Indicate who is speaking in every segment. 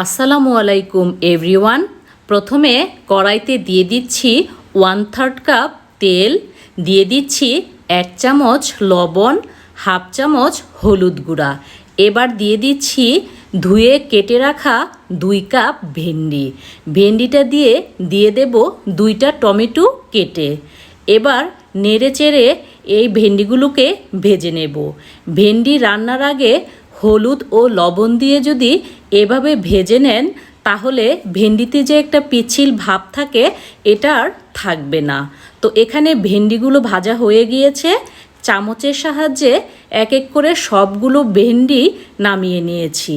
Speaker 1: আসসালামু আলাইকুম এভরিওয়ান প্রথমে কড়াইতে দিয়ে দিচ্ছি ওয়ান থার্ড কাপ তেল, দিয়ে দিচ্ছি এক চামচ লবণ হাফ চামচ হলুদ গুঁড়া। এবার দিয়ে দিচ্ছি ধুয়ে কেটে রাখা দুই কাপ ভেন্ডি। ভেন্ডিটা দিয়ে দিয়ে দেব দুইটা টমেটো কেটে। এবার নেড়ে চেড়ে এই ভেন্ডিগুলোকে ভেজে নেব। ভেন্ডি রান্নার আগে হলুদ ও লবণ দিয়ে যদি এভাবে ভেজে নেন, তাহলে ভেন্ডিতে যে একটা পিচ্ছিল ভাব থাকে, এটা আর থাকবে না। তো এখানে ভেন্ডিগুলো ভাজা হয়ে গিয়েছে। চামচের সাহায্যে এক এক করে সবগুলো ভেন্ডি নামিয়ে নিয়েছি।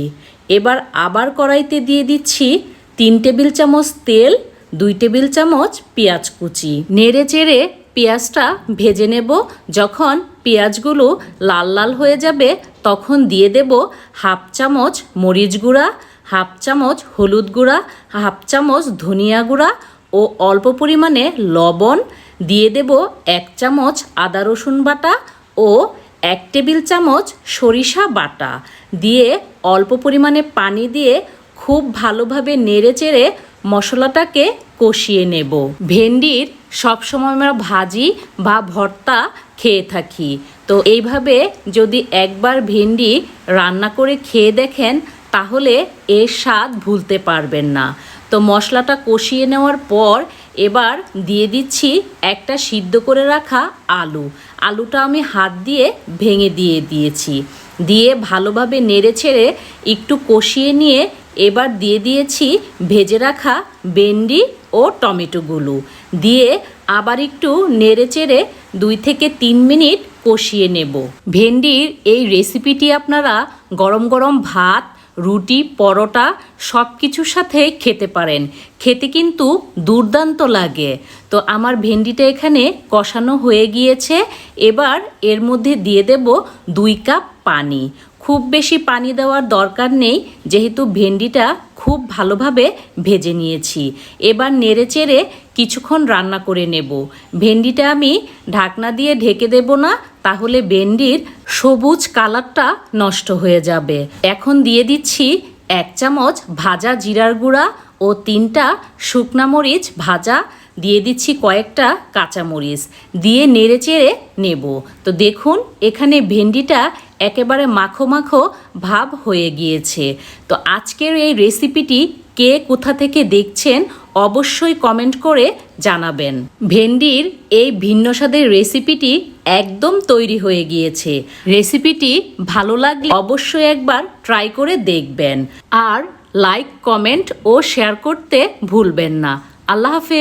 Speaker 1: এবার আবার কড়াইতে দিয়ে দিচ্ছি তিন টেবিল চামচ তেল, দুই টেবিল চামচ পেঁয়াজ কুচি। নেড়ে চেড়ে পেঁয়াজটা ভেজে নেব। যখন পেঁয়াজগুলো লাল লাল হয়ে যাবে তখন দিয়ে দেব হাফ চামচ মরিচ গুঁড়া, হাফ চামচ হলুদ গুঁড়া, হাফ চামচ ধনিয়া গুঁড়া ও অল্প পরিমাণে লবণ। দিয়ে দেব এক চামচ আদা রসুন বাটা ও এক টেবিল চামচ সরিষা বাটা। দিয়ে অল্প পরিমাণে পানি দিয়ে খুব ভালোভাবে নেড়ে চেড়ে মশলাটাকে কষিয়ে নেব। ভেন্ডির সবসময় আমরা ভাজি বা ভর্তা খেয়ে থাকি। তো এইভাবে যদি একবার ভেন্ডি রান্না করে খেয়ে দেখেন, তাহলে এর স্বাদ ভুলতে পারবেন না। তো মশলাটা কষিয়ে নেওয়ার পর এবার দিয়ে দিচ্ছি একটা সিদ্ধ করে রাখা আলু। আলুটা আমি হাত দিয়ে ভেঙে দিয়ে দিয়েছি। দিয়ে ভালোভাবে নেড়ে ছেড়ে একটু কষিয়ে নিয়ে এবার দিয়ে দিয়েছি ভেজে রাখা ভেন্ডি ও টমেটোগুলো। দিয়ে আবার একটু নেড়ে চেড়ে দুই থেকে তিন মিনিট কষিয়ে নেব। ভেন্ডির এই রেসিপিটি আপনারা গরম গরম ভাত, রুটি, পরোটা সব কিছুর সাথে খেতে পারেন। খেতে কিন্তু দুর্দান্ত লাগে। তো আমার ভেন্ডিটা এখানে কষানো হয়ে গিয়েছে। এবার এর মধ্যে দিয়ে দেব দুই কাপ পানি। খুব বেশি পানি দেওয়ার দরকার নেই, যেহেতু ভেন্ডিটা খুব ভালোভাবে ভেজে নিয়েছি। এবার নেড়ে চেড়ে কিছুক্ষণ রান্না করে নেব। ভেন্ডিটা আমি ঢাকনা দিয়ে ঢেকে দেব না, তাহলে ভেন্ডির সবুজ কালারটা নষ্ট হয়ে যাবে। এখন দিয়ে দিচ্ছি এক চামচ ভাজা জিরার গুঁড়া ও তিনটা শুকনা মরিচ ভাজা। দিয়ে দিচ্ছি কয়েকটা কাঁচামরিচ। দিয়ে নেড়ে চেড়ে নেব। তো দেখুন, এখানে ভেন্ডিটা একেবারে মাখো মাখো ভাব হয়ে গিয়েছে। তো আজকের এই রেসিপিটি কে কোথা থেকে দেখছেন অবশ্যই কমেন্ট করে জানাবেন। ভেন্ডির এই ভিন্ন স্বাদের রেসিপিটি একদম তৈরি হয়ে গিয়েছে। রেসিপিটি ভালো লাগলে অবশ্যই একবার ট্রাই করে দেখবেন। আর লাইক, কমেন্ট ও শেয়ার করতে ভুলবেন না। আল্লাহ হাফেজ।